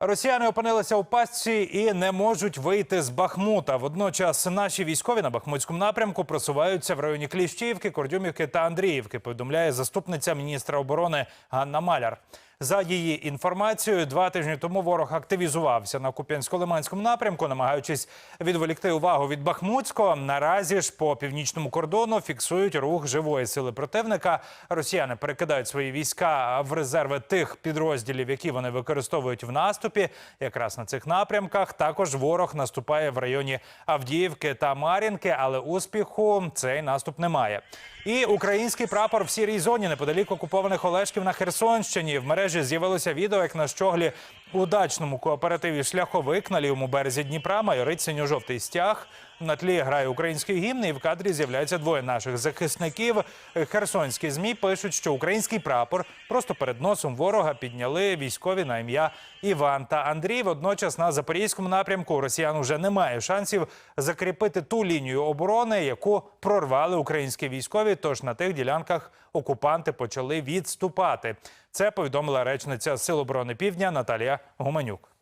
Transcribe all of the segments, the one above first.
Росіяни опинилися у пастці і не можуть вийти з Бахмута. Водночас наші військові на Бахмутському напрямку просуваються в районі Кліщівки, Кордюмівки та Андріївки. Повідомляє заступниця міністра оборони Ганна Маляр. За її інформацією, два тижні тому ворог активізувався на Куп'янсько-Лиманському напрямку, намагаючись відволікти увагу від Бахмутського. Наразі ж по північному кордону фіксують рух живої сили противника. Росіяни перекидають свої війська в резерви тих підрозділів, які вони використовують в наступі. Якраз на цих напрямках також ворог наступає в районі Авдіївки та Мар'їнки, але успіху цей наступ не має. І український прапор в сірій зоні неподалік окупованих Олешків на Херсонщині. В мережі з'явилося відео, як на щоглі у дачному кооперативі шляховик на лівому березі Дніпра майорить синьо-жовтий стяг. На тлі грає український гімн, і в кадрі з'являються двоє наших захисників. Херсонські змі пишуть, що український прапор просто перед носом ворога підняли військові на ім'я Іван та Андрій. Водночас на запорізькому напрямку росіян вже немає шансів закріпити ту лінію оборони, яку прорвали українські військові. Тож на тих ділянках окупанти почали відступати. Це повідомила речниця Сил оборони Півдня Наталія Гуменюк.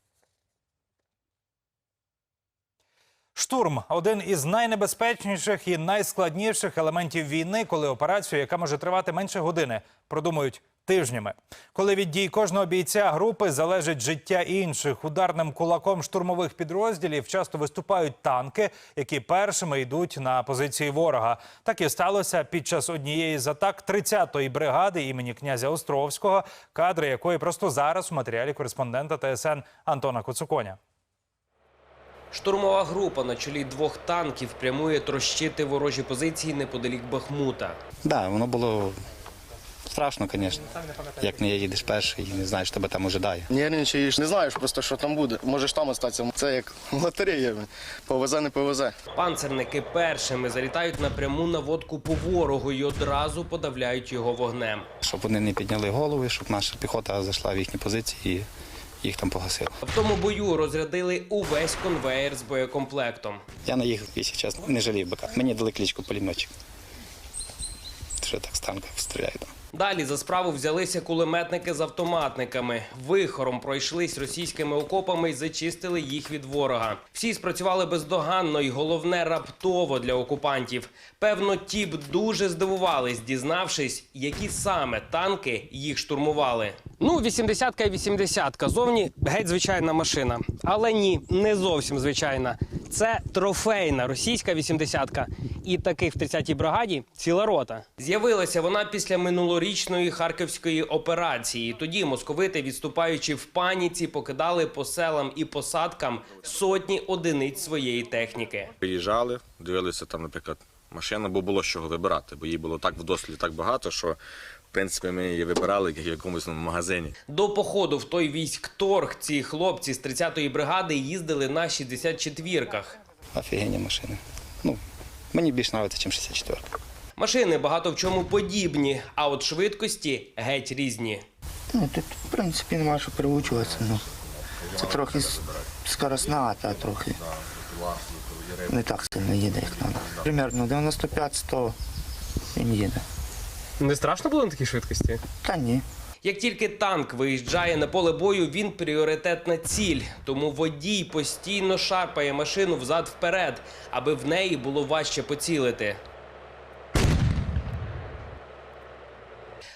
Штурм один із найнебезпечніших і найскладніших елементів війни, коли операцію, яка може тривати менше години, продумують тижнями. Коли від дій кожного бійця групи залежить життя інших, ударним кулаком штурмових підрозділів часто виступають танки, які першими йдуть на позиції ворога. Так і сталося під час однієї з атак 30-ї бригади імені князя Островського, кадри якої просто зараз у матеріалі кореспондента ТСН Антона Коцуконя. Штурмова група на чолі двох танків прямує трощити ворожі позиції неподалік Бахмута. Да, воно було страшно, звісно. Як не їдеш перший і не знаєш, що тебе там ожидає. Нервничаєш, не знаєш просто, що там буде. Можеш там остатися. Це як лотерея. Повезе, не повезе. Панцерники першими залітають на пряму наводку по ворогу і одразу подавляють його вогнем. Щоб вони не підняли голови, щоб наша піхота зайшла в їхні позиції і їх там погасила. В тому бою розрядили увесь конвеєр з боєкомплектом. Я на їх, якщо чесно, не жалів бика. Мені дали кличку пулеметчик. Що так з танків стріляють. Далі за справу взялися кулеметники з автоматниками. Вихором пройшлись російськими окопами і зачистили їх від ворога. Всі спрацювали бездоганно і головне раптово для окупантів. Певно, ті б дуже здивувались, дізнавшись, які саме танки їх штурмували. Ну, 80-ка і 80-ка. Зовні геть звичайна машина. Але ні, не зовсім звичайна. Це трофейна російська 80-ка. І таких в 30-й бригаді ціла рота. З'явилася вона після минулорічної харківської операції. Тоді московити, відступаючи в паніці, покидали по селам і посадкам сотні одиниць своєї техніки. Приїжджали, дивилися там, наприклад, машину, бо було з чого вибирати, бо її було так в досліді так багато, що в принципі ми її вибирали як в якомусь магазині. До походу в той військ-торг ці хлопці з 30-ї бригади їздили на 64-ках. Офігенні машини. Мені більш подобається, ніж 64. Машини багато в чому подібні, а от швидкості геть різні. Ну, тут, в принципі, нема що переучуватися. Ну. Це трохи скоросна, та трохи не так сильно їде, як треба. Примерно 95-100 він їде. Не страшно було на такій швидкості? Та ні. Як тільки танк виїжджає на поле бою, він пріоритетна ціль. Тому водій постійно шарпає машину взад-вперед, аби в неї було важче поцілити.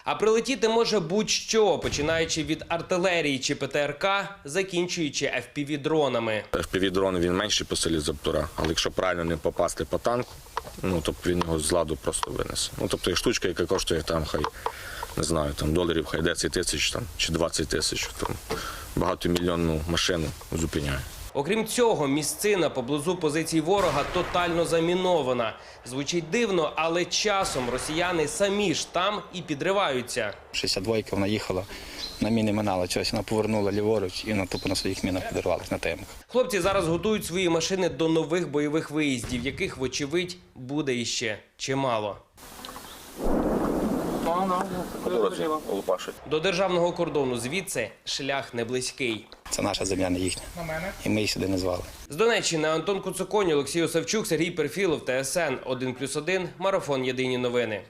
А прилетіти може будь-що, починаючи від артилерії чи ПТРК, закінчуючи FPV-дронами. FPV-дрон він менший по селі Заптура, але якщо правильно не попасти по танку, ну тобто він його з ладу просто винесе. Ну тобто є штучка, яка коштує там хай не знаю, там доларів хай 10 тисяч там чи 20 тисяч, там багатомільйонну машину зупиняє. Окрім цього, місцина поблизу позицій ворога тотально замінована. Звучить дивно, але часом росіяни самі ж там і підриваються. 62-ка вона їхала, на міни минала чогось, вона повернула ліворуч і вона тупо на своїх мінах підірвалась на темках. Хлопці зараз готують свої машини до нових бойових виїздів, яких, вочевидь, буде іще чимало. До державного кордону звідси шлях не близький. Це наша земля, не їхня. І ми їх сюди не звали. З Донеччини Антон Куцуконь, Олексій Осавчук, Сергій Перфілов, ТСН 1+,1, Марафон Єдині новини.